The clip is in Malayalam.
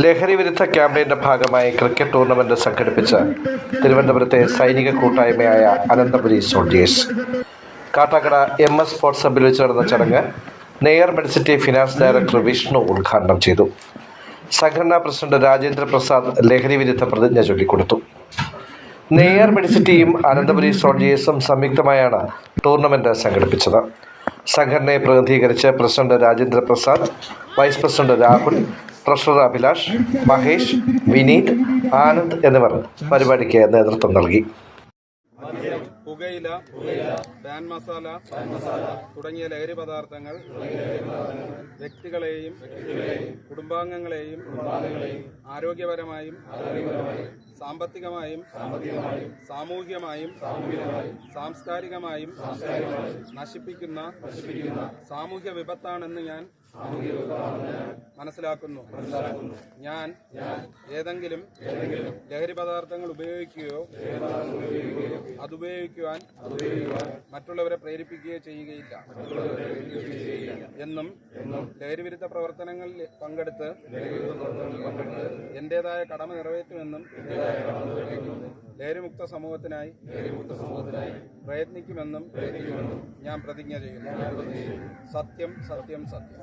ലഹരി വിരുദ്ധ ക്യാമ്പയിന്റെ ഭാഗമായി ക്രിക്കറ്റ് ടൂർണമെന്റ് സംഘടിപ്പിച്ച തിരുവനന്തപുരത്തെ സൈനിക കൂട്ടായ്മയായ Ananthapuri soldiers Kattakada M S sports ഹബിൽ വെച്ച് നടന്ന ചടങ്ങ് Neyyar Medicity finance director Vishnu ഉദ്ഘാടനം ചെയ്തു. സംഘടനാ പ്രസിഡന്റ് രാജേന്ദ്ര പ്രസാദ് ലഹരി വിരുദ്ധ പ്രതിജ്ഞ ചൊല്ലിക്കൊടുത്തു. നെയ്യാർ മെഡിസിറ്റിയും അനന്തപുരി സോൾജിയേഴ്സും സംയുക്തമായാണ് ടൂർണമെന്റ് സംഘടിപ്പിച്ചത്. സംഘടനയെ പ്രതിനിധീകരിച്ച് president Rajendra Prasad vice president Rahul treasurer Abhilash Mahesh Vineeth Anand എന്നിവർ പരിപാടിക്ക് നേതൃത്വം നൽകി. പുകയില പാൻ മസാല തുടങ്ങിയ ലഹരി പദാർത്ഥങ്ങൾ വ്യക്തികളെയും കുടുംബാംഗങ്ങളെയും ആരോഗ്യപരമായും സാമ്പത്തികമായും സാമൂഹികമായും സാംസ്കാരികമായും നശിപ്പിക്കുന്ന സാമൂഹ്യ വിപത്താണെന്ന് ഞാൻ മനസ്സിലാക്കുന്നു. ഞാൻ ഏതെങ്കിലും ലഹരി പദാർത്ഥങ്ങൾ ഉപയോഗിക്കുകയോ അതുപയോഗിക്കുവാൻ മറ്റുള്ളവരെ പ്രേരിപ്പിക്കുകയോ ചെയ്യുകയില്ല. എന്നും ലഹരിവിരുദ്ധ പ്രവർത്തനങ്ങളിൽ പങ്കെടുത്ത് എന്റേതായ കടമ നിറവേറ്റുമെന്നും ലഹരിമുക്ത സമൂഹത്തിനായി പ്രയത്നിക്കുമെന്നും ഞാൻ പ്രതിജ്ഞ ചെയ്യുന്നു. സത്യം സത്യം സത്യം.